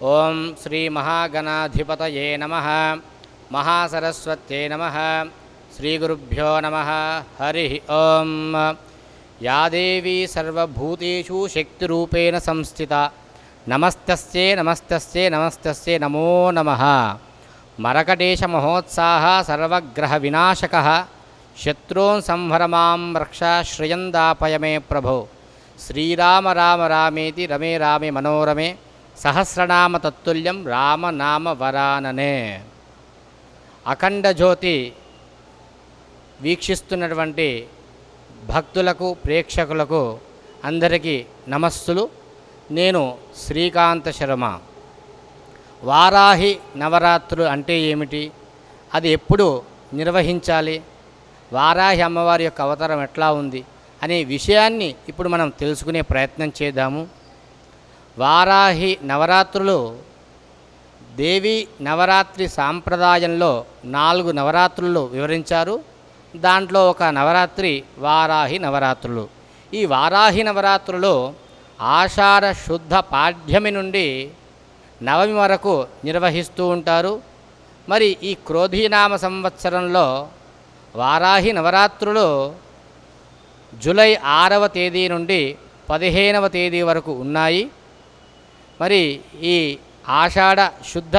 ఓం శ్రీ మహాగణాధిపతయే నమ మహాసరస్వత్యే నమ శ్రీగురుభ్యో నమ హరి ఓం. యా దేవీ సర్వభూతేషు శక్తిరూపేణ సంస్థిత నమస్తస్యే నమస్తస్యే నమస్తస్యే నమో నమ. మరకటేశ మహోత్సాహ సర్వగ్రహ వినాశక శత్రూన్ సంహరమాం రక్షాశ్రయందాపయమే ప్రభో. శ్రీరామ రామ రామేతి రమే రామే మనోరమే. సహస్రనామ తత్తుల్యం రామనామ వరాననే అఖండ జ్యోతి వీక్షిస్తున్నటువంటి భక్తులకు ప్రేక్షకులకు అందరికీ నమస్సులు. నేను శ్రీకాంత శర్మ. వారాహి నవరాత్రులు అంటే ఏమిటి? అది ఎప్పుడు నిర్వహించాలి? వారాహి అమ్మవారి యొక్క అవతారం ఎట్లా ఉంది? అనే విషయాన్ని ఇప్పుడు మనం తెలుసుకునే ప్రయత్నం చేద్దాము. వారాహి నవరాత్రులు దేవి నవరాత్రి సాంప్రదాయంలో నాలుగు నవరాత్రులు వివరించారు. దాంట్లో ఒక నవరాత్రి వారాహి నవరాత్రులు. ఈ వారాహి నవరాత్రులు ఆషాఢ శుద్ధ పాఠ్యమి నుండి నవమి వరకు నిర్వహిస్తూ ఉంటారు. మరి ఈ క్రోధీనామ సంవత్సరంలో వారాహి నవరాత్రులు జూలై ఆరవ తేదీ నుండి పదిహేనవ తేదీ వరకు ఉన్నాయి. మరి ఈ ఆషాఢ శుద్ధ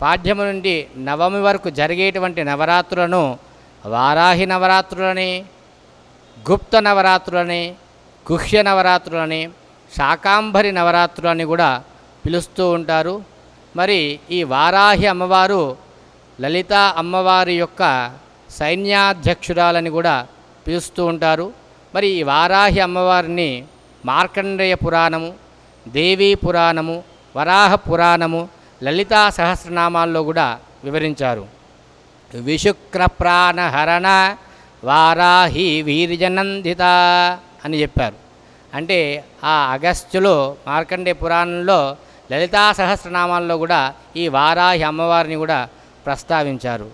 పాఠ్యము నుండి నవమి వరకు జరిగేటువంటి నవరాత్రులను వారాహి నవరాత్రులని గుప్త నవరాత్రులని గుహ్య నవరాత్రులని శాకాంబరి నవరాత్రులని కూడా పిలుస్తూ ఉంటారు. మరి ఈ వారాహి అమ్మవారు లలిత అమ్మవారి యొక్క సైన్యాధ్యక్షురాలని కూడా పిలుస్తూ ఉంటారు. మరి ఈ వారాహి అమ్మవారిని మార్కండేయ పురాణము దేవీ పురాణము వరాహ పురాణము లలితా సహస్రనామాల్లో కూడా వివరించారు. విశుక్ర ప్రాణహరణ వారాహి వీర్యనందిత అని చెప్పారు. అంటే ఆ అగస్త్యులో మార్కండే పురాణంలో లలితా సహస్రనామాల్లో కూడా ఈ వారాహి అమ్మవారిని కూడా ప్రస్తావించారు.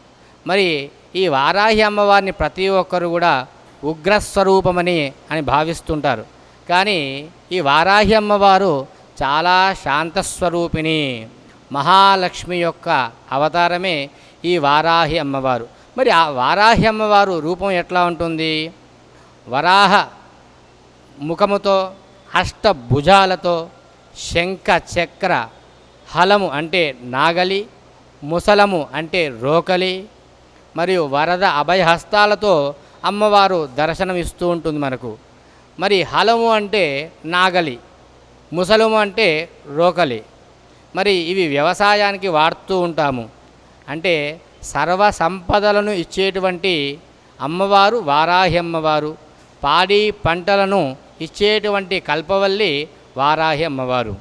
మరి ఈ వారాహి అమ్మవారిని ప్రతి ఒక్కరు కూడా ఉగ్రస్వరూపమని అని భావిస్తుంటారు. కానీ ఈ వారాహి అమ్మవారు చాలా శాంతస్వరూపిణి మహాలక్ష్మి యొక్క అవతారమే ఈ వారాహి అమ్మవారు. మరి ఆ వారాహి అమ్మవారు రూపం ఎట్లా ఉంటుంది? వరాహ ముఖముతో అష్టభుజాలతో శంఖ చక్ర హలము అంటే నాగలి ముసలము అంటే రోకలి మరియు వరద అభయహస్తాలతో అమ్మవారు దర్శనమిస్తూ ఉంటుంది మనకు. మరి హలము అంటే నాగలి ముసలము అంటే రోకలి. మరి ఇవి వ్యవసాయానికి వాడుతూ ఉంటాము. అంటే సర్వ సంపదలను ఇచ్చేటువంటి అమ్మవారు వారాహి అమ్మవారు పాడి పంటలను ఇచ్చేటువంటి కల్పవల్లి వారాహి అమ్మవారు.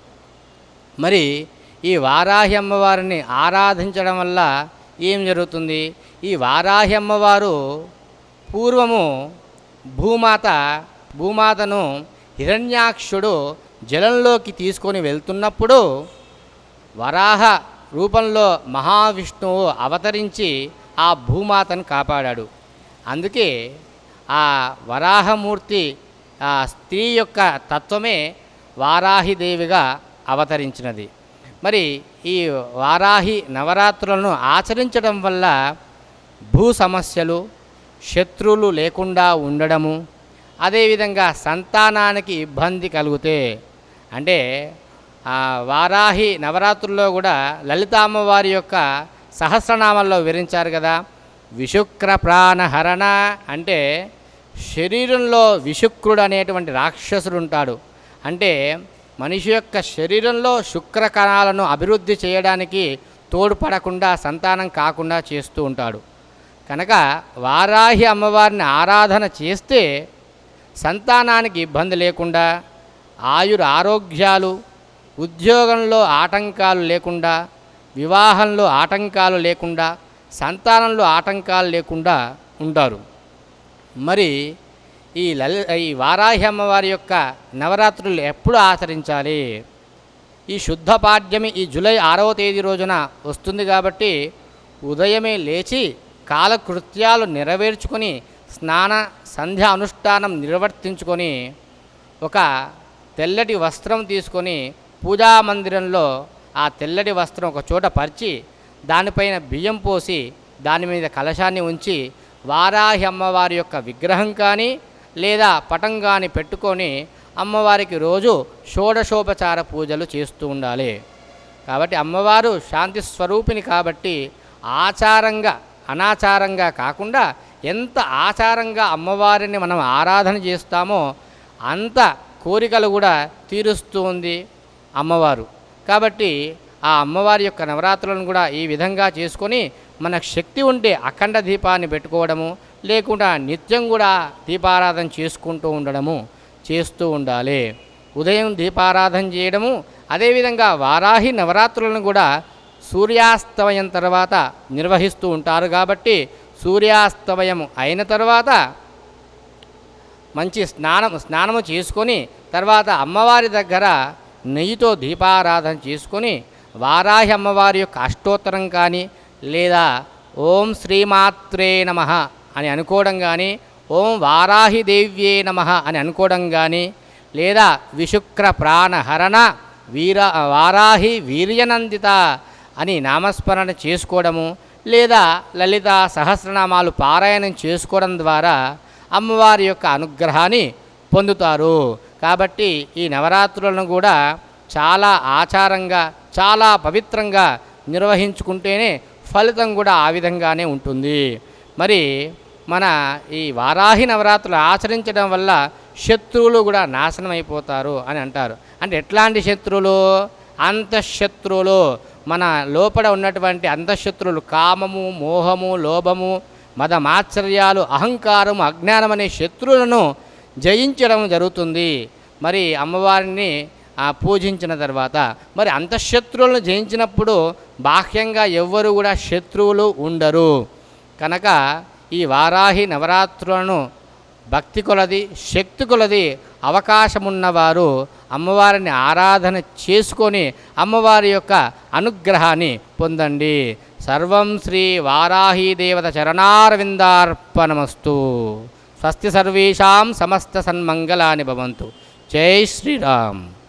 మరి ఈ వారాహి అమ్మవారిని ఆరాధించడం వల్ల ఏం జరుగుతుంది? ఈ వారాహి అమ్మవారు పూర్వము భూమాత భూమాతను హిరణ్యాక్షుడు జలంలోకి తీసుకొని వెళ్తున్నప్పుడు వరాహ రూపంలో మహావిష్ణువు అవతరించి ఆ భూమాతను కాపాడాడు. అందుకే ఆ వరాహమూర్తి ఆ స్త్రీ యొక్క తత్వమే వారాహిదేవిగా అవతరించినది. మరి ఈ వారాహి నవరాత్రులను ఆచరించడం వల్ల భూ సమస్యలు శత్రువులు లేకుండా ఉండడము అదేవిధంగా సంతానానికి ఇబ్బంది కలిగితే అంటే వారాహి నవరాత్రుల్లో కూడా లలితామ్మవారి యొక్క సహస్రనామాల్లో వివరించారు కదా విశుక్ర ప్రాణహరణ అంటే శరీరంలో విశుక్రుడు అనేటువంటి రాక్షసుడు ఉంటాడు. అంటే మనిషి యొక్క శరీరంలో శుక్ర కణాలను అభివృద్ధి చేయడానికి తోడ్పడకుండా సంతానం కాకుండా చేస్తూ ఉంటాడు. కనుక వారాహి అమ్మవారిని ఆరాధన చేస్తే సంతానానికి ఇబ్బంది లేకుండా ఆయుర ఆరోగ్యాలు ఉద్యోగంలో ఆటంకాలు లేకుండా వివాహంలో ఆటంకాలు లేకుండా సంతానంలో ఆటంకాలు లేకుండా ఉంటారు. మరి ఈ లలి ఈ వారాహి అమ్మవారి యొక్క నవరాత్రులు ఎప్పుడు ఆచరించాలి? ఈ శుద్ధ పాడ్యమి ఈ జూలై ఆరవ తేదీ రోజున వస్తుంది కాబట్టి ఉదయమే లేచి కాలకృత్యాలు నెరవేర్చుకొని స్నాన సంధ్య అనుష్ఠానం నిర్వర్తించుకొని ఒక తెల్లటి వస్త్రం తీసుకొని పూజా మందిరంలో ఆ తెల్లటి వస్త్రం ఒక చోట పరిచి దానిపైన బియ్యం పోసి దాని మీద కలశాన్ని ఉంచి వారాహి అమ్మవారి యొక్క విగ్రహం కానీ లేదా పటం కానీ పెట్టుకొని అమ్మవారికి రోజు షోడశోపచార పూజలు చేస్తూ ఉండాలి. కాబట్టి అమ్మవారు శాంతి స్వరూపిణి కాబట్టి ఆచారంగా అనాచారంగా కాకుండా ఎంత ఆచారంగా అమ్మవారిని మనం ఆరాధన చేస్తామో అంత కోరికలు కూడా తీరుస్తూ ఉంది అమ్మవారు. కాబట్టి ఆ అమ్మవారి యొక్క నవరాత్రులను కూడా ఈ విధంగా చేసుకొని మనకు శక్తి ఉంటే అఖండ దీపాన్ని పెట్టుకోవడము లేకుండా నిత్యం కూడా దీపారాధన చేసుకుంటూ ఉండడము చేస్తూ ఉండాలి. ఉదయం దీపారాధన చేయడము అదేవిధంగా వారాహి నవరాత్రులను కూడా సూర్యాస్తమయం తర్వాత నిర్వహిస్తూ ఉంటారు కాబట్టి సూర్యాస్తమయం అయిన తర్వాత మంచి స్నానం స్నానము చేసుకొని తర్వాత అమ్మవారి దగ్గర నెయ్యితో దీపారాధన చేసుకొని వారాహి అమ్మవారి యొక్క అష్టోత్తరం కానీ లేదా ఓం శ్రీమాత్రే నమ అని అనుకోవడం కానీ ఓం వారాహి దేవ్యే నమ అని అనుకోవడం కానీ లేదా విశుక్ర ప్రాణహరణ వీర వారాహి వీర్యనందిత అని నామస్మరణ చేసుకోవడము లేదా లలిత సహస్రనామాలు పారాయణం చేసుకోవడం ద్వారా అమ్మవారి యొక్క అనుగ్రహాన్ని పొందుతారు. కాబట్టి ఈ నవరాత్రులను కూడా చాలా ఆచారంగా చాలా పవిత్రంగా నిర్వహించుకుంటేనే ఫలితం కూడా ఆ విధంగానే ఉంటుంది. మరి మన ఈ వారాహి నవరాత్రులు ఆచరించడం వల్ల శత్రువులు కూడా నాశనం అయిపోతారు అని అంటారు. అంటే ఎట్లాంటి శత్రువులు? అంతఃశత్రువులు. మన లోపల ఉన్నటువంటి అంతఃశత్రువులు కామము మోహము లోభము మదమాశ్చర్యాలు అహంకారం అజ్ఞానం అనే శత్రువులను జయించడం జరుగుతుంది. మరి అమ్మవారిని పూజించిన తర్వాత మరి అంతఃశత్రువులను జయించినప్పుడు బాహ్యంగా ఎవ్వరు కూడా శత్రువులు ఉండరు. కనుక ఈ వారాహి నవరాత్రులను భక్తి కొలది శక్తి కొలది అవకాశమున్నవారు అమ్మవారిని ఆరాధన చేసుకొని అమ్మవారి యొక్క అనుగ్రహాన్ని పొందండి. సర్వం శ్రీ వారాహీ దేవత చరణారవిందార్పణమస్తు. స్వస్తి సర్వేషాం సమస్త సన్మంగళాని భవంతు. జై శ్రీరామ్.